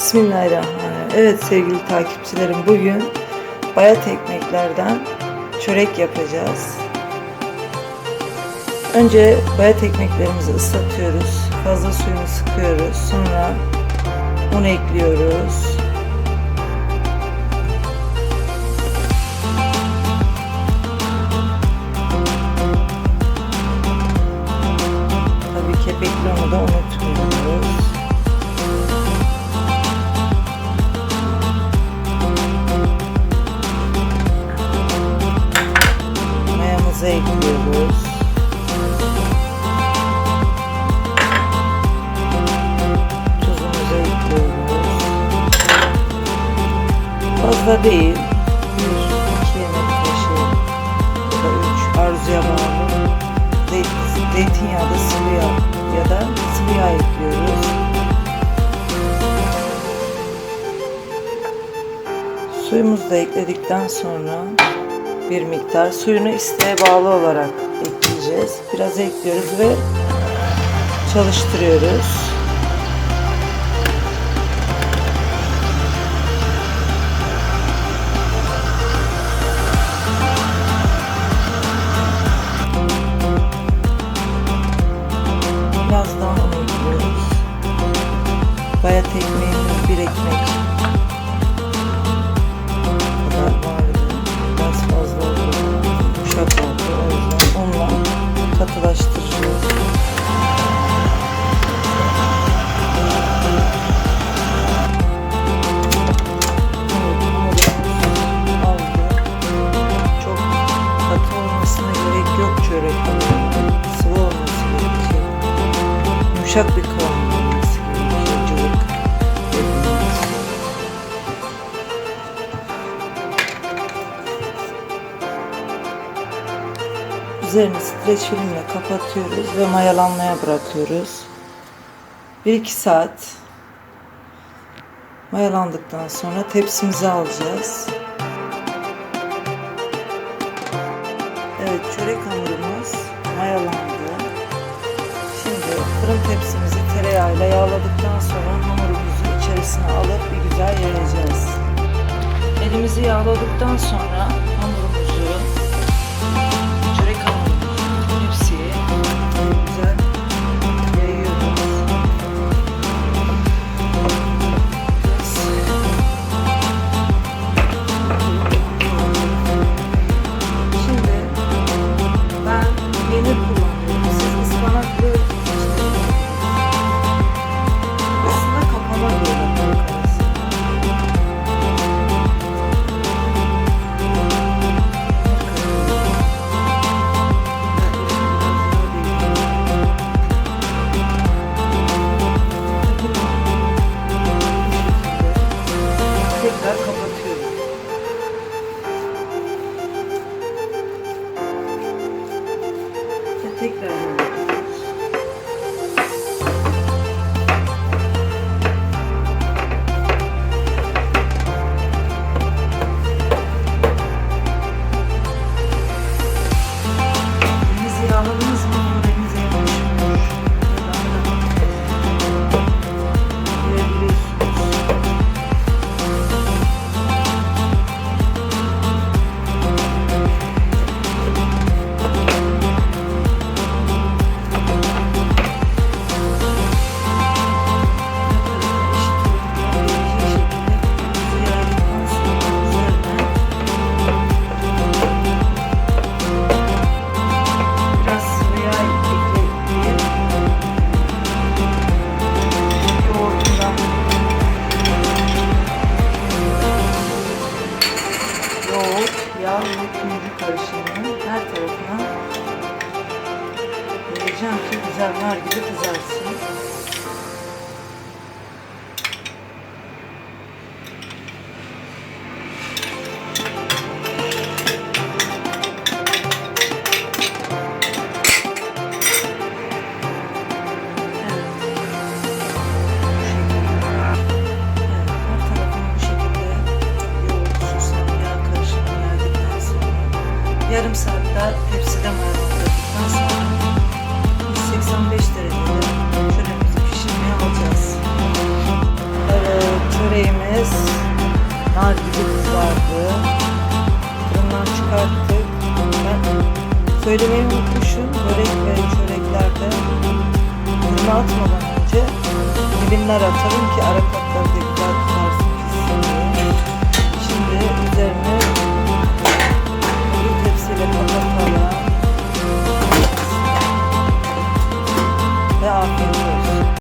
Bismillahirrahmanirrahim. Evet sevgili takipçilerim bugün bayat ekmeklerden çörek yapacağız. Önce bayat ekmeklerimizi ıslatıyoruz. Fazla suyunu sıkıyoruz. Sonra un ekliyoruz. Fazla değil. Bir, iki yemek kaşığı ya da üç arzuya bağlı. Zeyt- Zeytinyağı da sıvı ya da sıvı yağ ekliyoruz. Suyumuzu da ekledikten sonra bir miktar suyunu isteğe bağlı olarak ekleyeceğiz. Biraz ekliyoruz ve çalıştırıyoruz. Olmasına gerek yok çörek. Sıvı olması gerekiyor. Yumuşak bir kıvam olması gerekiyor. Cıvık. Üzerini streç filmle kapatıyoruz ve mayalanmaya bırakıyoruz. 1-2 saat mayalandıktan sonra tepsimize alacağız. Tepsimizi tereyağıyla yağladıktan sonra hamurumuzu içerisine alıp bir güzel yayacağız. Elimizi yağladıktan sonra hamurumuzu karışımını yaydıktan sonra yarım saat daha tepside mayalandıktan sonra Söylemeyi unutmuşum. Börek ve çöreklerde fırına atmadan önce dilimler atarım ki ara katları da